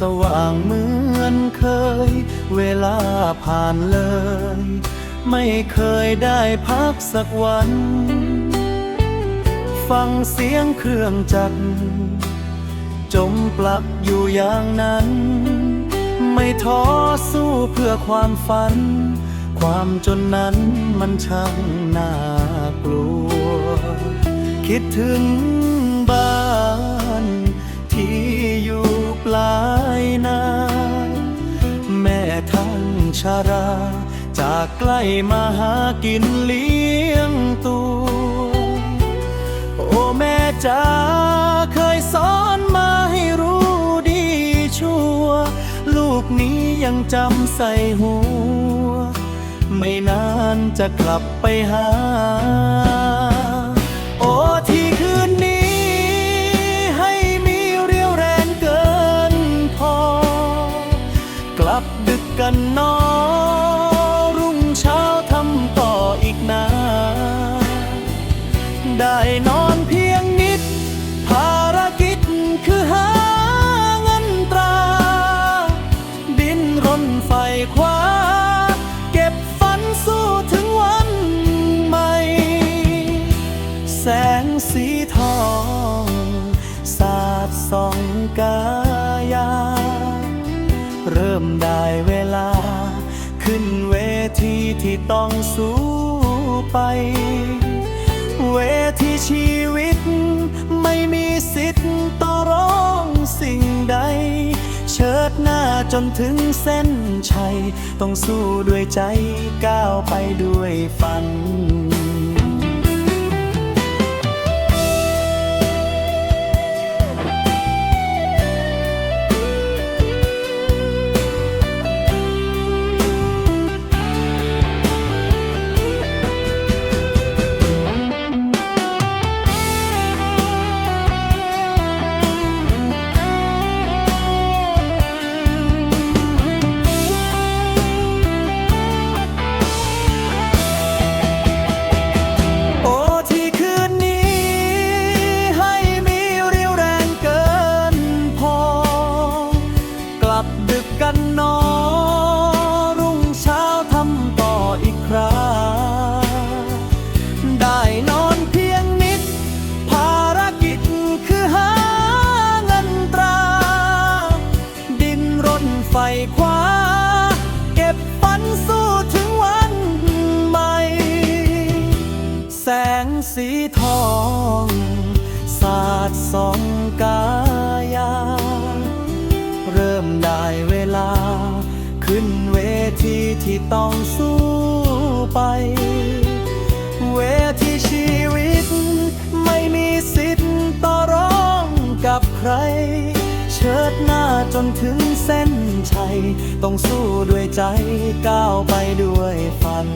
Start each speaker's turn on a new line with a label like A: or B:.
A: สว่างเหมือนเคย เวลาผ่านเลย ไม่เคยได้พักสักวัน ฟังเสียงเครื่องจักรจมปลักอยู่อย่างนั้น ไม่ท้อสู้เพื่อความฝัน ความจนนั้นมันช่างน่ากลัว คิดถึงบ้านที่ ลายนาแม่ทั้งชารา จากใกล้มาหากินเลี้ยงตัว โอ้แม่จ๋าเคยสอนมาให้รู้ดีชั่ว ลูกนี้ยังจำใส่หัว ไม่นานจะกลับไปหา ดึกกันนอรุ่งเช้าทำต่ออีกนานได้นอนเพียงนิด ภารกิจคือหาเงินตรา ดินรนไฟคว้า เก็บฝันสู้ถึงวันใหม่ แสงสีทองสาดส่องกายา เริ่ม ที่ต้องสู้ไป เวทีชีวิต ไม่มีสิทธิ์ต่อร้องสิ่งใด เชิดหน้าจนถึงเส้นชัย ต้องสู้ด้วยใจก้าวไปด้วยฝัน กกันนอรุ่ ต้องสู้ไป เวทีชีวิต ไม่มีสิทธิ์ต่อร้องกับใคร เชิดหน้าจนถึงเส้นชัย ต้องสู้ด้วยใจก้าวไปด้วยฝัน